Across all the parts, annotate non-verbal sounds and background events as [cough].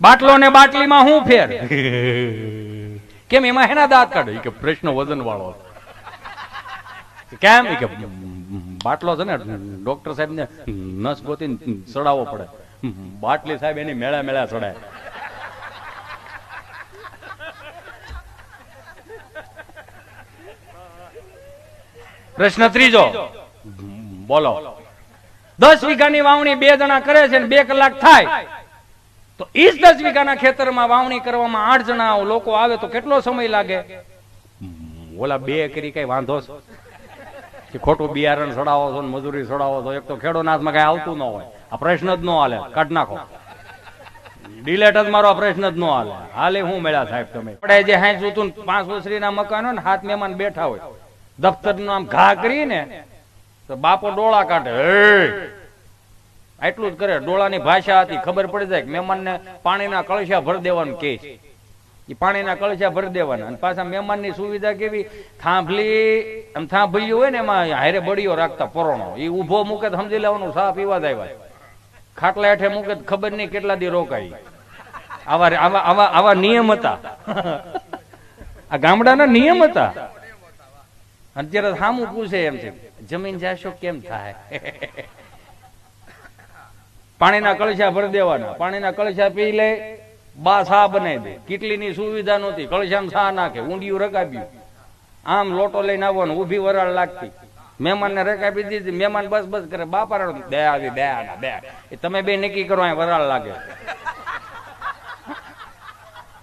બાટલો ને બાટલીમાં હું ફેર? [laughs] કેમ એમાં હેના દાંત કાઢો? કે પ્રશ્ન વજન વાળો કેમ કે બાટલો છે ને ડોક્ટર સાહેબ ને નસ ગોતી ચડાવવો પડે. બાટલી સાહેબ એની મેળા મેળા ચડાય પ્રશ્ન ત્રીજો. બોલો. દસ વીઘાની વાવણી બે જણા કરે છે ને બે કલાક થાય. તો જ દસ વીઘાના ખેતરમાં વાવણી કરવામાં આઠ જણા લોકો આવે તો કેટલો સમય લાગે? ઓલા બે કરી કઈ વાંધો છે? ખોટું બિયારણ સડાવો છો મજૂરી સડાવો છો? એક તો ખેડો નાથમાં કઈ આવતું ન હોય. આ પ્રશ્ન જ ન હાલે. કાઢ નાખો. ડિલેટ જ મારો પ્રશ્ન જ ન હાલે. હાલે હું મેળા સાહેબ તમે? આપણે જે હાઈ જોતું પાંચ ઓસરીના મકાનો ને હાથ મહેમાન બેઠા હોય. દફતરનું આમ ઘા કરીને તો બાપો ડોળા કાઢે. "એ!" આટલું જ કરે. ડોળાની ભાષા હતી. ખબર પડી જાય કે મહેમાનને પાણીના કળશા ભરી દેવાનું કે પાણીના કળશા ભરી દેવાના. અને પાછા મહેમાનની સુવિધા કેવી? થાંભલી, આમ થાંભલ્યું હોય ને એમાં હારે બળીઓ રાખતા પરોણો. એ ઊભો મૂકે સમજી લેવાનું, સા પીવા જ ખાટલા હેઠે મૂકે ખબર નહીં કેટલા દી રોકાય આવા આવા આવા આવા નિયમ હતા. આ ગામડાના નિયમ હતા. અત્યારે સામું પૂછે એમ છે, જમીન જાશો કેમ થાય? પાણીના કળશા ભરી દેવાના. પાણીના કળશા પી લે, બા સા બનાવી દે. કેટલીની સુવિધા નહોતી. કળશામાં સા નાખે, ઊંડિયું રકાબ્યું. આમ લોટો લઈને આવવાનો, ઊભી વરાળ લાગતી. મહેમાનને રકાબી દીધી. મહેમાન બસ બસ કરે. બાપા બે આવી, બે આના, બે એ તમે બે નક્કી કરો અહીં વરાળ લાગે.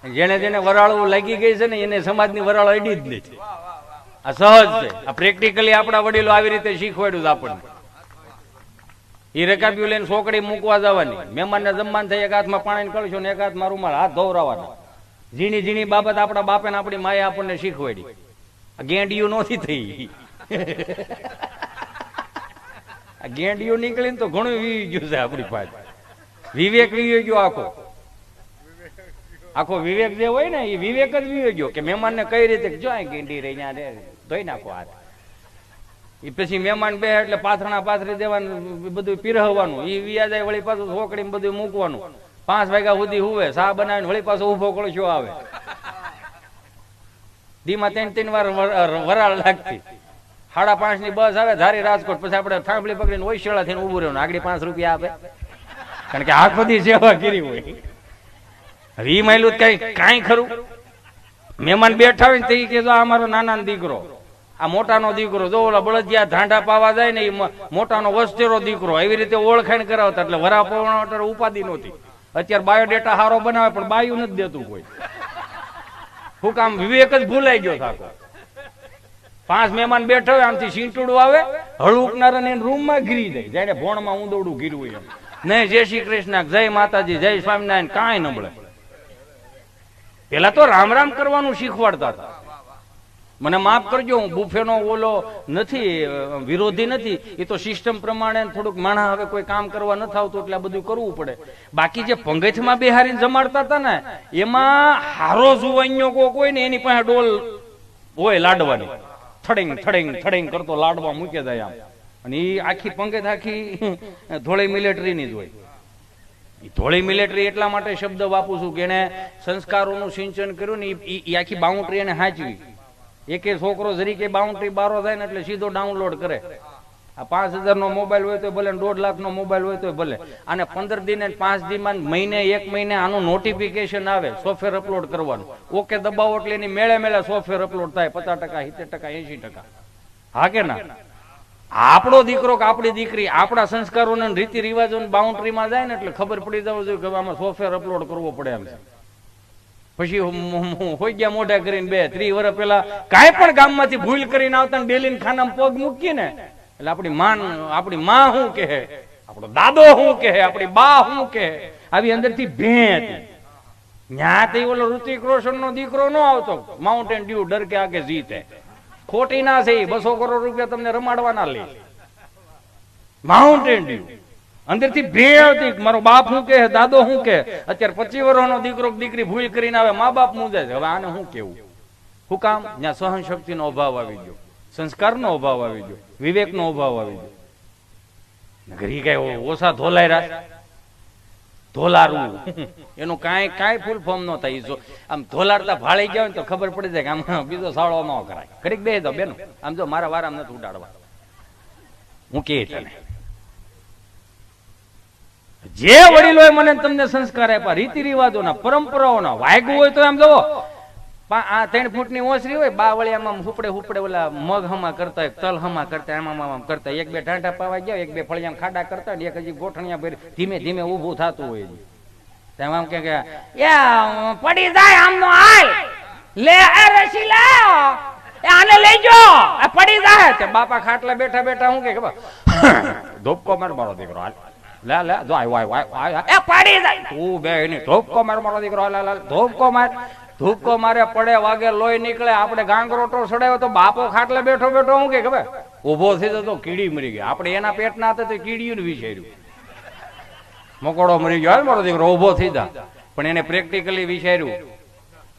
જેને જેને વરાળ લાગી ગઈ છે ને, એને સમાજની વરાળ અડી જ નથી. આ સહજ છે. આ પ્રેક્ટિકલી આપણા વડીલો આવી રીતે શીખવાડ્યું આપણને. એ રકાબ્યું લઈને સોકડી મૂકવા જવાની. મહેમાનને જમવાન થાય, એક હાથમાં પાણી કળશો ને એક હાથમાં રૂમાલ, હાથ ધોવરાવાના. ઝીણી ઝીણી બાબત આપણા બાપે ને આપણી માએ આપણને શીખવાડી. ગેંડિયું નથી થઈ. ગેંડિયું નીકળીને તો ઘણું વીવી ગયું છે આપણી પાસે. વિવેક વીવી ગયો આખો. આખો વિવેક જે હોય ને, એ વિવેક જ વીવી ગયો કે મહેમાનને કઈ રીતે જો ગેંડી રહી, ત્યાં ધોઈ નાખો હાથ. એ પછી મહેમાન બે એટલે પાથરણા પાથરી દેવાનું બધું પીરહવાનું. એ વ્યાજ વળી પાછું છોકડીને બધું મૂકવાનું. પાંચ વાગ્યા સુધી હુવે, સા બનાવીને વળી પાછો ઊભો કળશો આવે. ધીમા ત્રણ ત્રણ વાર વરાળ લાગતી. સાડા પાંચની બસ આવે, ધારી રાજકોટ, પછી આપણે થાંભલી પકડીને ઓઈશળા થઈને ઉભું રહ્યું આગળ પાંચ રૂપિયા આપે. કારણ કે આ બધી સેવા કરી હોય. હવે ઈ માયલું કઈ, કાંઈ ખરું. મહેમાન બેઠા હોય ને તે ઈ કે આ અમારો નાના દીકરો. આ મોટાનો દીકરો જો ઓલા બળદિયા ધાંડા પાવા જાય ને એ મોટાનો વસ્તેરો દીકરો એવી રીતે ઓળખાણ કરાવતા એટલે વરા પવણ અત્યારે ઉપાધિ નહોતી. અત્યારે બાયોડેટા હારો બનાવે પણ બાયું નથી દેતું કોઈ. હું કામ વિવેક જ ભૂલાઈ ગયો થાકો. પાંચ મહેમાન બેઠા હોય, આમથી સીંટુડું આવે હળુકનાર અને રૂમમાં ગીરી જાય જાણે ભોણમાં ઊંદોડું ગીરવું એમ. નહીં જય શ્રી કૃષ્ણ, જય માતાજી, જય સ્વામિનારાયણ, કાંઈ નબળે પેલા તો રામ રામ કરવાનું શીખવાડતા હતા. મને માફ કરજો, હું બુફેનો ઓલો નથી, વિરોધી નથી. એ તો સિસ્ટમ પ્રમાણે થોડુંક માણસ હવે કોઈ કામ કરવા નથી આવતું એટલે આ બધું કરવું પડે. બાકી જે પંગથમાં બિહારીને જમાડતા હતા ને, એમાં હારો જુવાઈયો કો કોઈ ને, એની પાસે ડોલ હોય લાડવાની. થડિંગ થડિંગ થડિંગ કરતો લાડવા મૂકે જાય આમ. અને એ આખી પંગત આખી ધોળી મિલિટરીની જ હોય. ધોળી મિલિટરી એટલા માટે શબ્દ વાપું છું કે એને સંસ્કારોનું સિંચન કર્યું ને ઈ આખી બાઉન્ડ્રી એને હાચવી. એકે છોકરો જરીકે બાઉન્ડ્રી બારો થાય ને એટલે સીધો ડાઉનલોડ કરે. આ પાંચ હજાર નો મોબાઈલ હોય તો ભલે દોઢ લાખ નો મોબાઈલ હોય તો ભલે. અને પંદર દિન પાંચ દિન મહિને, એક મહિને આનું નોટિફિકેશન આવે સોફ્ટવેર અપલોડ કરવાનું. ઓકે દબાવો એટલે એની મેળે મેળે સોફ્ટવેર અપલોડ થાય, પચાસ ટકા, સિત્તેર ટકા એસી ટકા. હા કે ના? આપણો દીકરો કે આપણી દીકરી આપણા સંસ્કારોને રીતિ રિવાજો બાઉન્ડ્રીમાં જાય ને એટલે ખબર પડી જવું જોઈએ કે આમાં સોફ્ટવેર અપલોડ કરવો પડે એમ છે. પછી હું- હું- હું હોઈ ગયા મોઢા કરીને બે, ત્રી વર્ષ પેલા કાંઈ પણ ગામમાંથી ભૂલ કરીને આવતા ને ખાનામાં પગ મૂકીને, એટલે આપણી માન આપણી માં શું કહે? આપણો દાદો શું કહે? આપણી બા શું કહે? આવી અંદરથી ભે હતી ન્યા તે ઓલો ઋતિક રોશન નો દીકરો નો આવતો. માઉન્ટેન ડ્યુ ડર કે આગે જીતે. ખોટી ના છે બસો કરોડ રૂપિયા તમને રમાડવાના લે. માઉન્ટેન ડ્યુ અંદરથી ભે આવતી મારો બાપ શું કે દાદો શું કે અત્યારે પચીસ વર્ષનો દીકરો દીકરી ભૂલ કરીને આવે, મા બાપ મૂંઝે છે. હવે આને શું કેવું શું કામ? જ્યાં સહન શક્તિનો અભાવ આવી ગયો. સંસ્કારનો અભાવ આવી ગયો. વિવેકનો અભાવ આવી ગયો. નગરી કઈ ઓછા ધોલાઈ રહ્યા ધોલારું. એનું કાંઈ કાંઈ ફૂલ ફોર્મ ન થાય. જો આમ ધોલારતા ભાળી ગયા હોય ને તો ખબર પડી જાય કે આમ [laughs] બીજો સાળો ન કરાય. ઘડીક બે દો બેન. આમ જો મારા વારામ નથી ઉડાડવા. હું કે તને જે વડીલોએ મને તમને સંસ્કાર આપ્યા રીતિ રિવાજોના પરંપરાઓના વાગ્યું હોય તો એમ જોવો આ ત્રણ ફૂટની ઓસરી હોય બા વળી આમ હુપડે હુપડે ઓલા મગ હમા કરતા હોય તલ હમા કરતા હોય, આમ કરતા એક બે ઢાંઢા પાવા ગયા એક બે ફળિયામ ખાડા કરતા હોય, એક હજી ગોઠણિયા ભરી ધીમે ધીમે ઊભું થતું હોય. તેમ આમ કે પડી જાય આમનો હાલ. લે આ રસી લે. આને લઈ આ પડી જાય. બાપા ખાટલા બેઠા બેઠા હું કે ધોપકો માર મારો દીકરો હાલ. લે લે વાય વાય તું ધોપકો માર, મારો દીકરો હાલ હાલ. ધોપકો માર, ધૂપકો મારે પડે વાગે લોહી નીકળે, આપણે ગાંગરોટો સડાવ્યો તો બાપો ખાટલે બેઠો બેઠો, હું કે ખબર? ઊભો થઈ જતો કીડી મરી ગઈ આપણે એના પેટના હતા તો કીડીયું વિચાર્યું મકોડો મરી ગયો મારો દીકરો, ઊભો થઈ જા. પણ એને પ્રેક્ટિકલી વિચાર્યું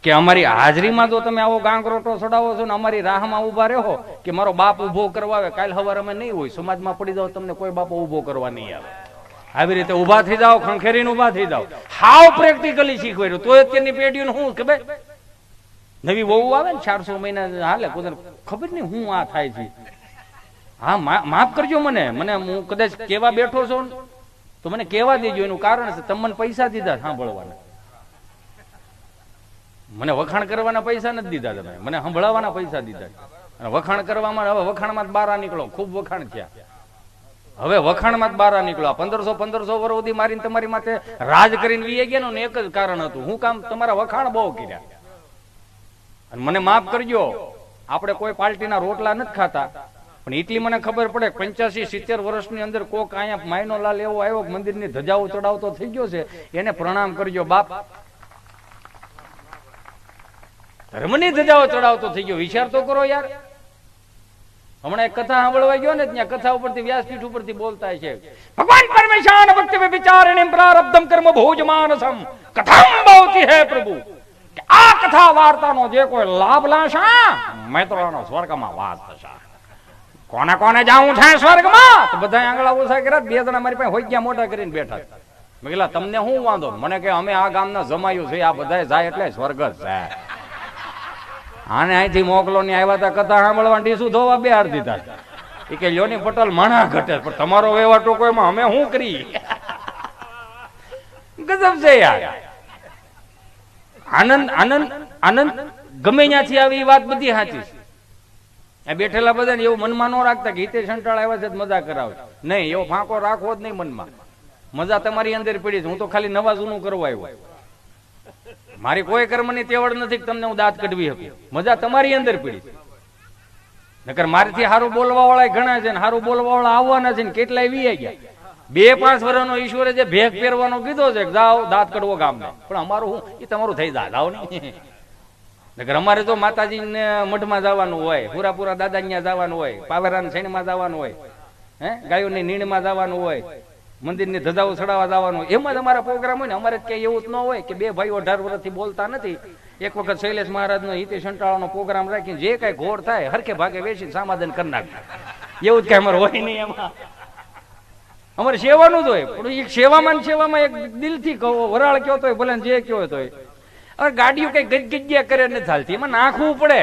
કે અમારી હાજરીમાં જો તમે આવો ગાંગરોટો સડાવો છો ને અમારી રાહમાં ઊભા રહો કે મારો બાપ ઊભો કરવા આવે, કાલ સવારે અમે નહીં હોય, સમાજમાં પડી જાવ તમને કોઈ બાપો ઊભો કરવા નહીં આવે. આવી રીતે ઊભા થઈ જાઓ, ખંખેરીને ઊભા થઈ જાઓ. હાવ પ્રેક્ટિકલી શીખવાડ્યું. તો અત્યારની પેઢીઓને શું ખબર? નવી વહુ આવે ને ચારસો મહિના હાલે કુદર ખબર નહીં હું આ થાય છે. હા માફ કરજો મને. મને હું કદાચ કેવા બેઠો છો તો મને કેવા દેજો. એનું કારણ છે, તમને મને પૈસા દીધા સાંભળવાના. મને વખાણ કરવાના પૈસા નથી દીધા તમે. મને સંભળાવવાના પૈસા દીધા અને વખાણ કરવામાં, હવે વખાણમાં બારા નીકળો. ખૂબ વખાણ થયા. હવે વખાણમાં જ બારા નીકળો. પંદરસો પંદરસો વર્ષ સુધી મારીને તમારી માથે રાજ કરીને વીએ ગયા ને એક જ કારણ હતું. હું કામ તમારા વખાણ બહુ કર્યા. અને મને માફ કરજો. આપણે કોઈ પાર્ટીના રોટલા નથી ખાતા. પણ એટલી મને ખબર પડે પંચ્યાસી, સિત્તેર વર્ષની અંદર કોક અહીંયા માયનો લાલ એવો આવ્યો મંદિરની ધજાઓ ચડાવતો થઈ ગયો છે. એને પ્રણામ કરજો, બાપ. ધર્મની ધજાઓ ચડાવતો થઈ ગયો. વિચાર તો કરો યાર. હમણાં એક કથા સાંભળવા ગયો ને, ત્યાં કથા ઉપરથી, વ્યાસપીઠ ઉપરથી બોલતા છે, ભગવાન પરમેશાન, ભક્તિ વિચારણે પ્રારબ્ધમ કર્મ ભોજમાનસમ, કથામ ભવતી હે પ્રભુ. આ કથા વાર્તાનો જે કોઈ લાભ લાશા મૈત્રોનો સ્વર્ગમાં વાસ થશે. કોને કોને જાવું છે સ્વર્ગમાં? તો બધા આંગળા ઓછા કર્યા, બે જણા મારી પાસે હોય ગયા મોટા કરીને બેઠા. મેં તમને શું વાંધો? મને કે અમે આ ગામના જમાયું છે આ બધા જાય એટલે સ્વર્ગ જ છે આને અહીંથી મોકલો ને આવ્યા હતા કથા સાંભળવા ડીસું ધોવા બે હાર દીધા. એ કે લ્યોની પટલ, માણા ઘટે. પણ તમારો વ્યવહાર ટોકો એમાં અમે શું કરી? ગજબ છે યાર. આનંદ આનંદ આનંદ, ગમે ત્યાંથી આવી વાત બધી સાચી આ બેઠેલા બધાને એવું મનમાં ન રાખતા કે હિતે સંટાળ આવ્યા છે મજા કરાવે. નહીં, એવો ફાંકો રાખવો જ નહીં મનમાં. મજા તમારી અંદર પડી છે. હું તો ખાલી નવા જૂનું કરવા આવ્યો. મારી કોઈ કર્મની તેવડ નથી તમને હું દાંત કઢવી હતી મજા તમારી અંદર પડી. નકર મારીથી સારું બોલવા વાળા ઘણા છે સારું બોલવા વાળા આવવાના છે કેટલાય વી ગયા. બે પાંચ વર્ષનો ઈશ્વરે જે ભેગ પહેરવાનો કીધો છે જાઓ દાંત કડવો ગામને. પણ અમારું હું? એ તમારું થઈ જાય, જાઓ નહીં. નકર અમારે તો માતાજી ને મઠમાં જવાનું હોય પુરાપુરા દાદા ત્યાં જવાનું હોય પાવરાના શેણમાં જવાનું હોય, હે? ગાયોની નીણમાં જવાનું હોય. મંદિરની ધજાઓ ચડાવવા જવાનું. એમાં જ અમારા પ્રોગ્રામ હોય ને, અમારે ક્યાંય એવું જ ન હોય કે બે ભાઈઓ અઢાર વર્ષથી બોલતા નથી. એક વખત શૈલેષ મહારાજનો હિતે સંટાળાનો પ્રોગ્રામ રાખીને જે કઈ ઘોર થાય, હરખે ભાગે વેચીને સમાધાન કરી નાખે. એવું જ કઈ અમારે હોય નહીં એમાં. અમારે સેવાનું જ હોય, પણ એક સેવામાં સેવામાં એક દિલથી કહો, વરાળ કયો તો ભલે જે કયો તો હવે ગાડીઓ કઈ ગજગજ્યા કરે નથી ચાલતી એમાં નાખવું પડે.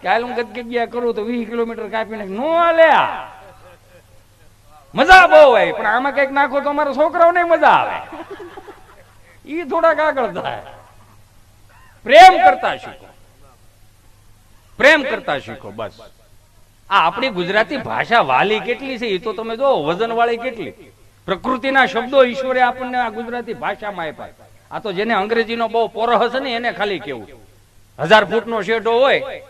કે હાલ હું ગજગજ્યા કરું તો વીસ કિલોમીટર કાપીને નો આ. મજા બહુ હોય, પણ આમાં કંઈક નાખો તો અમારા છોકરાઓને મજા આવે. ઈ થોડાક આગળ થાય. પ્રેમ કરતા શીખો. પ્રેમ કરતા શીખો, બસ. આ આપણી ગુજરાતી ભાષા વાલી કેટલી છે એ તો તમે જો વજન વાળી કેટલી. પ્રકૃતિના શબ્દો ઈશ્વરે આપણને આ ગુજરાતી ભાષામાં આપ્યા. આ તો જેને અંગ્રેજીનો બહુ પોરહ હશે ને, એને ખાલી કેવું. હજાર ફૂટનો શેઢો હોય.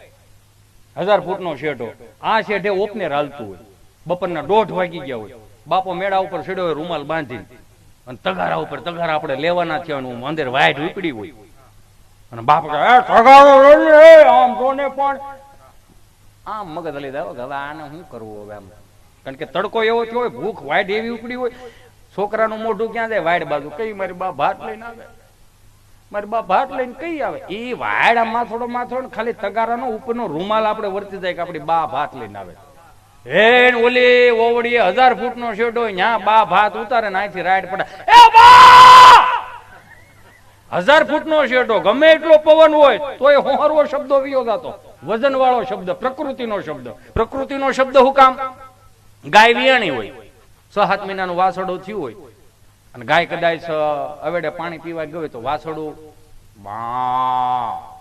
હજાર ફૂટનો શેઢો. આ શેઢે ઓપને હાલતું હોય. બપોરના દોઢ વાગી ગયા હોય. બાપો મેળા ઉપર ચડ્યો હોય રૂમાલ બાંધી અને તગારા ઉપર તગારા આપણે લેવાના છે અને અંદર વાઈટ ઉપડી હોય. અને બાપ કહે "એ, તગારો લઈ લે, આમ જોને પણ. આમ મગજ લઈ દાવ હવે આને શું કરવું હવે આમ? કારણ કે તડકો એવો થયો હોય ભૂખ વાઈટ એવી ઉપડી હોય. છોકરાનું મોઢું ક્યાં જાય? વાઈડ બાજુ. કઈ મારી બા ભાત લઈને આવે? મારી બા ભાત લઈને કઈ આવે? એ વાયડા માથોડો માથોડો ખાલી તગારાનો ઉપરનો રૂમાલ આપણે વર્તી જાય કે આપણી બા ભાત લઈને આવે. હે ઓલી ઓવડીએ હજાર ફૂટ નો શેડો ન્યા બા ભાત ઉતારે ને રાઈડ પડે. એ બા! હજાર ફૂટ નો શેડો, ગમે એટલો પવન હોય, તોય હોહરવો શબ્દો વિયો જાતો વજન વાળો શબ્દ, પ્રકૃતિનો શબ્દ. પ્રકૃતિનો શબ્દ હું કામ? ગાય વિયાણી હોય. છ, સાત મહિનાનું વાસડું થયું હોય. અને ગાય કદાચ અવેડે પાણી પીવા ગયો તો વાસડું, બા.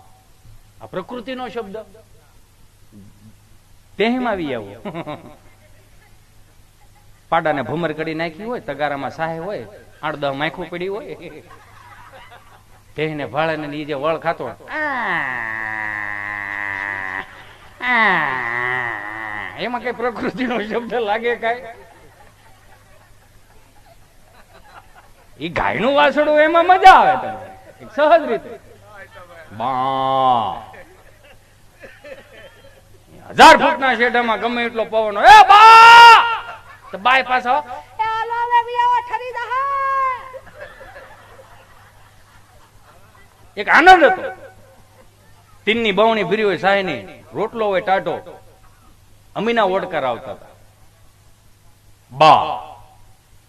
આ પ્રકૃતિનો શબ્દ. પહેમાં આવી. પાડાને ભમર કરી નાખી હોય, તગારામાં સાહે હોય આઠ દહ માખું પડી હોય. પહેને ભાળે ને જે વળ ખાતો એમાં કઈ પ્રકૃતિનો શબ્દ લાગે કાંઈ? એ ગાયનું વાસણું એમાં મજા આવે તમને સહજ રીતે. બા. હજાર ફૂટના શેઢામાં ગમે એટલો પવન હોય. એ બા! તો બાય પાછો. એક આનંદ હતો. તીનની બવણી ભરી હોય સાયની. રોટલો હોય ટાટો અમીના ઓડકાર આવતા હતા. બા.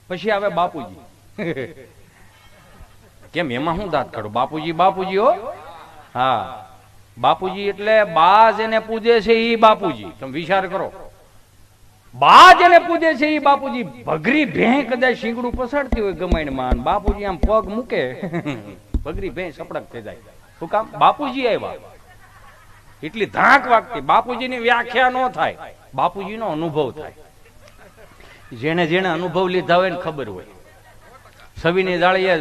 પછી આવે બાપુજી. [laughs] કેમ એમાં હું દાંત કાઢું? બાપુજી બાપુજી હો. હા. બાપુજી એટલે બા જેને પૂજે છે એ બાપુજી. તમે વિચાર કરો. બા જેને પૂજે છે એ બાપુજી. ભગરી ભેં કદાચ શીંગડું પસાડતી હોય ગમાઈને માન બાપુજી આમ પગ મૂકે. ભગરી ભેં સપડક થઈ જાય. શું કામ? બાપુજી આવ્યા. એટલી ધાક વાગતી. બાપુજીની વ્યાખ્યા ન થાય. બાપુજીનો અનુભવ થાય. જેને જેને અનુભવ લીધા હોય ને ખબર હોય. સવીની જાળીએ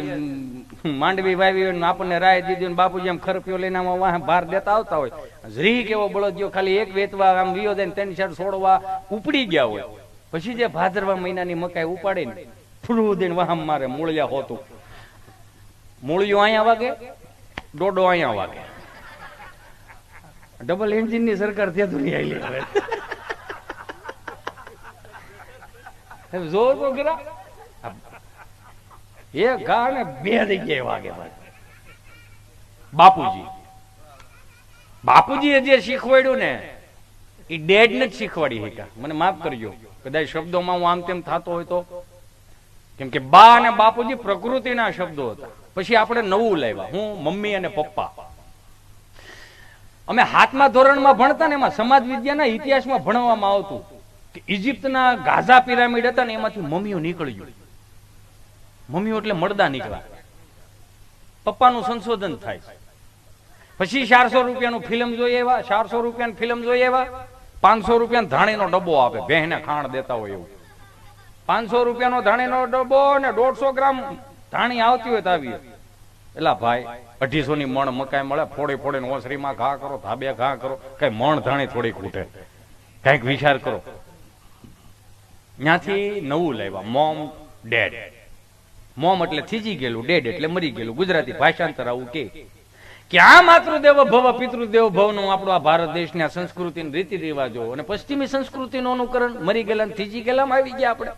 માંડવી વાવી હોય આપણને રાય દીધી બાપુજી આમ ખરપીઓ લઈને આમાં ભાર દેતા આવતા હોય. ઝરી કેવો બળદિયો ખાલી એક વેચવા, આમ વિયો દઈને તેની ચાર છોડવા ઉપડી ગયા હોય. પછી જે ભાદરવા મહિનાની મકાઈ ઉપાડીને ફૂડું દઈને વાહમ મારે મૂળિયા હોતું. મૂળિયું અહીંયા વાગે ડોડો અહીંયા વાગે. ડબલ એન્જિનની સરકાર ત્યાં દુનિયા આયલી હવે. જોર તો ખરા? એક ઘા ને બે જગ્યાએ વાગે ભાઈ બાપુજી. જે શીખવાડ્યું ને, એ ડેડ ને જ શીખવાડી શક્યા મને માફ કરજો. કદાચ શબ્દોમાં હું આમ તેમ થતો હોય તો. કેમ કે બા અને બાપુજી પ્રકૃતિના શબ્દો હતા. પછી આપણે નવું લાવ્યા. હું, મમ્મી અને પપ્પા. અમે હાથમાં ધોરણમાં ભણતા ને એમાં સમાજ વિદ્યાના ઇતિહાસમાં ભણવામાં આવતું. કે ઇજિપ્તના ગાઝા પિરામિડ હતા ને એમાંથી મમ્મીઓ નીકળી ગયું. મમ્મીઓ એટલે મળદા નીકળ્યા પપ્પાનું સંશોધન થાય. પછી ચારસો રૂપિયાનું ફિલ્મ જોઈએ એવા, ચારસો રૂપિયાની ફિલ્મ જોઈએ એવા, પાંચસો રૂપિયાનો ધાણીનો ડબ્બો આપે, બહેને ખાણ દેતા હોય એવું. પાંચસો રૂપિયાનો ધાણીનો ડબ્બો ને દોઢસો ગ્રામ ધાણી આવતી હોય તો આવી એલા ભાઈ અઢીસો ની મણ મકાઈ મળે, ફોડી ફોડીને ઓસરીમાં ઘા કરો, ધાબે ઘા કરો, કઈ મણ ધાણી થોડી ખૂટે. કંઈક વિચાર કરો. ત્યાંથી નવું લાવ્યા, મોમ ડેડ. મોમ એટલે થીજી ગયેલું, ડેડ એટલે મરી ગયેલું. ગુજરાતી ભાષાંતર આવું કે. કે આ માતૃદેવ ભવ પિતૃદેવ ભવનું આપણું આ ભારત દેશની આ સંસ્કૃતિ રીતિ રિવાજો. અને પશ્ચિમી સંસ્કૃતિનું અનુકરણ, મરી ગયેલા થીજી ગયેલા આવી ગયા આપણે.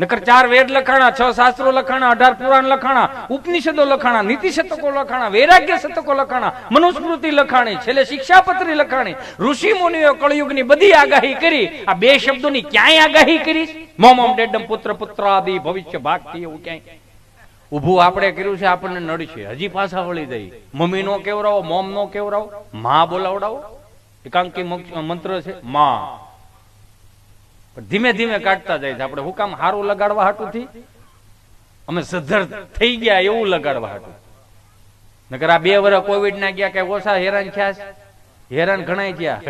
નકર ચાર વેદ લખાણા, છ શાસ્ત્રો લખાણા, અઢાર પુરાણ લખાણા, ઉપનિષદો લખાણા નીતિ શતકો લખાણા, વૈરાગ્ય શતકો લખાણા, મનુસ્મૃતિ લખાણી, છેલ્લે શિક્ષાપત્રી લખાણી, ઋષિ મુનિઓ કળયુગની બધી આગાહી કરી. આ બે શબ્દોની ક્યાંય આગાહી કરી? મોમમ ડેડમ પુત્ર પુત્ર આદિ ભવિષ્ય ભાગથી એવું ક્યાંય? ઊભું આપણે કર્યું છે, આપણને નડશે. હજી પાછા વળી જઈ મમ્મી નો કેવરાવો, મોમ નો કેવરાવો, માં બોલાવડાવો. એકાંકી મંત્ર છે, માં. ધીમે ધીમે કાઢતા જાય છે. આપણે હું હારું લગાડવા હાટું થી અમે સદ્ધર થઈ ગયા એવું લગાડવા હાટું. નકર આ બે વર્ષ કોવિડ ના ગયા કે ઓછા હેરાન થયા? હેરાન ઘણા થયા.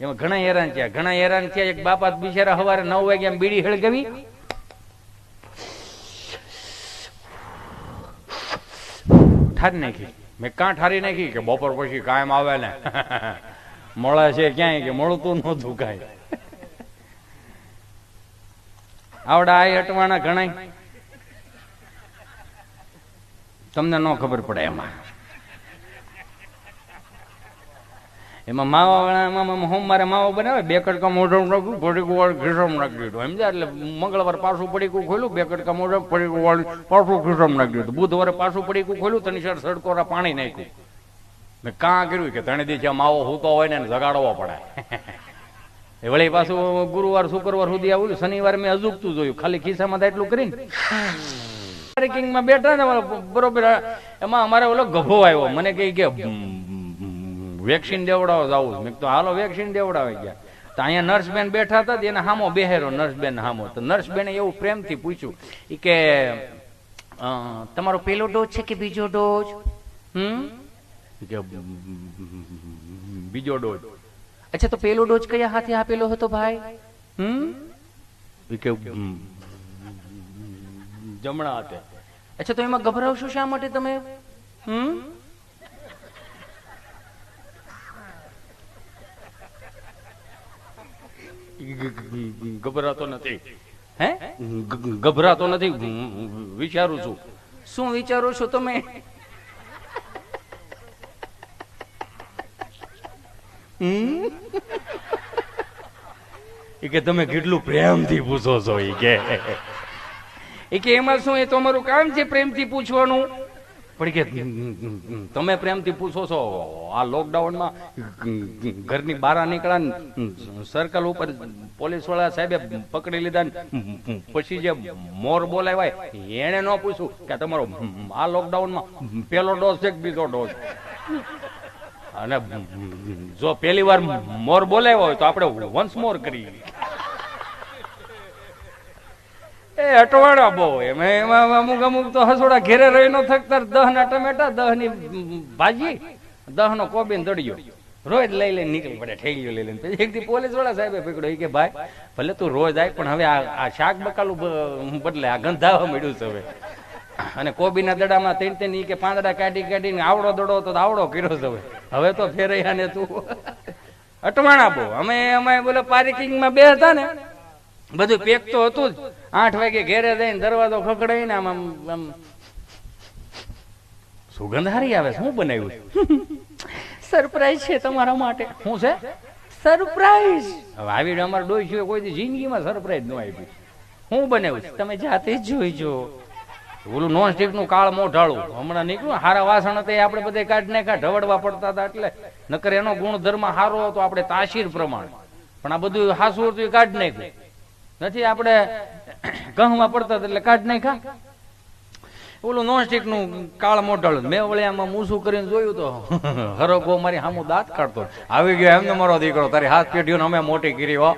એમાં ઘણા હેરાન થયા. ઘણા હેરાન થયા. એક બાપા બિચારા સવારે નવ વાગ્યા બીડી હળગવી. ઠારી નાખી. મેં કાં ઠારી નાખી કે બપોર પછી કાયમ આવે ને? [laughs] મળે છે ક્યાંય કે મળતું નહોતું કાંઈ આવડા આ અટવાણા ગણાય તમને ન ખબર પડે એમાં. એમાં માવા વાળા હોમ મારે માવો બનાવે, બે કટકા મોઢમ નાખ્યું પડીકું વાળું ઘીસમ નાખી દીધું. સમજ્યા એટલે મંગળવાર પાછું પડીકું ખોલ્યું, બે કટકા મોઢું પડીકું વાળું પાછું ઘીસમ નાખી દીધું. બુધવારે પાછું પડીકું ખોલ્યું, તની સર સડકોરા પાણી નાખ્યું. મેં કાં કર્યું કે ત્રણે દિવસે માવો હૂતો હોય ને જગાડવો પડે. વળી પાછું ગુરુવાર, શુક્રવાર સુધી આવું શનિવાર મેં અજુકતું જોયું. ખાલી ખિસ્સામાં એટલું કરીને. પાર્કિંગમાં બેઠા ને બરોબર એમાં અમારે ઓલો ગભો આવ્યો. મને કહે કે વેક્સિન દેવડાવો જાવું. મેં તો હાલો, વેક્સિન દેવડાવી ગયા. તો અહીંયા નર્સબેન બેઠા હતા એને હામો બેહેરો, નર્સબેન હામો. તો નર્સબેને એવું પ્રેમથી પૂછ્યું કે તમારો પેલો ડોઝ છે કે બીજો ડોઝ? હમ? કે, બીજો ડોઝ. અચ્છા, તો પેલો ડોઝ કયા હાથે આપેલો હતો ભાઈ? હમ? કે, જમણા હાથે. અચ્છા, તો એમાં ગભરાવશો શા માટે તમે? હમ? ગભરાતો નથી. હે? ગભરાતો નથી. વિચારું છું. શું વિચારો છો તમે? ઈ કે તમે કેટલું પ્રેમથી પૂછો છો એ કે એમાં શું એ તો અમારું કામ છે પ્રેમથી પૂછવાનું? પણ કે તમે પ્રેમથી પૂછો છો, આ લોકડાઉનમાં ઘરની બહાર નીકળ્યા સર્કલ ઉપર પોલીસવાળા સાહેબે પકડી લીધા પછી જે મોર બોલાવાય એને ન પૂછ્યું કે તમારો આ લોકડાઉનમાં પેલો ડોઝ છે કે બીજો ડોઝ અને જો પહેલી વાર મોર બોલાવ્યો હોય તો આપણે વન્સ મોર કરીએ. એ અટવાડા બહુ એમ, એમાં અમુક અમુક તો હસોડા ઘેરે રહી ન થકતા દહ ના ટમેટા દહની ભાજી દહ નો કોબીન દળિયો. રોજ લઈ લઈને નીકળી પડે ઠેગીઓ લઈ લઈને. એક દી પોલીસવાળા સાહેબે પકડ્યો. એ કે, ભાઈ, ભલે તું રોજ આય, પણ હવે આ શાક બકાલું બદલે આ ગંધાવા મળ્યું છે હવે. અને કોબીના દડામાં ત્રણ ત્રણ કે, પાંદડા કાઢી કાઢીને આવડો દડો તો આવડો કર્યો છે હવે. હવે તો ફેરૈયા ને તું. અટવાણા બહુ. અમે અમે બોલે, પાર્કિંગમાં બે હતા ને. બધું પેક તો હતું જ. આઠ વાગે ઘેરે જઈને દરવાજો ખખડાઈને આમ આમ આમ સુગંધ હારી આવે શું બનાવ્યું સરપ્રાઈઝ છે તમારા માટે. શું છે? સરપ્રાઈઝ. હવે આવી અમારે ડોઈ કોઈ જિંદગીમાં સરપ્રાઈઝ ન આપી. હું બનાવ્યું તમે જાતે જ જોઈજો. ઓલું નોન સ્ટીકનું કાળ મોઢાળું. હમણાં નીકળ્યું. હારા વાસણ હતા આપણે બધે કાઢ નાખ્યા ઢવડવા પડતા હતા એટલે. નકર એનો ગુણધર્મ સારો હતો આપણે તાસીર પ્રમાણે. પણ આ બધું હાસુ હતું એ કાઢ નાખ્યું. નથી આપણે ઘઉંમાં પડતા એટલે કાઢ નાખ્યા. ઓલું નોનસ્ટિકનું કાળ મોઢળ. મેં વળી આમાં મૂસું કરીને જોયું તો [laughs] હરગો મારી સામું દાંત કાઢતો આવી ગયો એમને મારો દીકરો. તારી હાથ પેઢીઓને અમે મોટી કરી હો.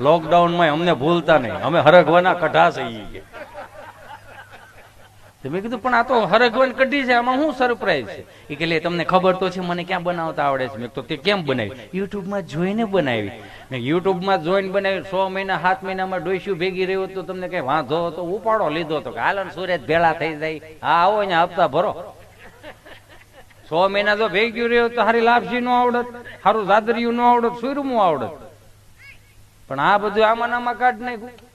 લોકડાઉનમાં અમને ભૂલતા નહીં. અમે હરગવાના કઢા થઈ તો મેં કીધું, પણ આ તો હરગવન કઢી છે, આમાં શું સરપ્રાઈઝ છે? એ કે, લે, તમને ખબર તો છે, મને ક્યાં બનાવતા આવડે છે? મેં તો તે કેમ બનાવી? યુટ્યુબમાં જોઈને બનાવી. મેં યુટ્યુબમાં જોઈને બનાવી, સો મહિના, સાત મહિનામાં ડોસ્યું ભેગી રહ્યો તો તમને કઈ વાંધો હતો? ઉપાડો લીધો હતો કે, હાલો ને, સુરત ભેળા થઈ જાય. હા, આવો અહીંયા હપ્તા ભરો. સો મહિના તો ભેગ્યું રહ્યો તો હારી લાપસી નો આવડત સારું દાદરિયું નો આવડત, સુરમું આવડત. પણ આ બધું આમાં ને આમાં કાઢ નાખ્યું.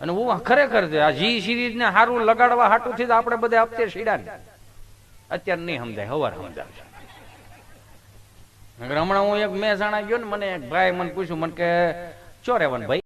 અને હું ખરેખર છે, આ જી સિરીઝ ને સારું લગાડવા હાટું થી આપણે બધા આપતે સીડા ને અત્યારે નહીં સમજાય, હવાર સમજાવશે. હમણાં હું એક મહેસાણા ગયો ને, મને એક ભાઈ મને પૂછ્યું, મને કે ચો રેવાનું ભાઈ?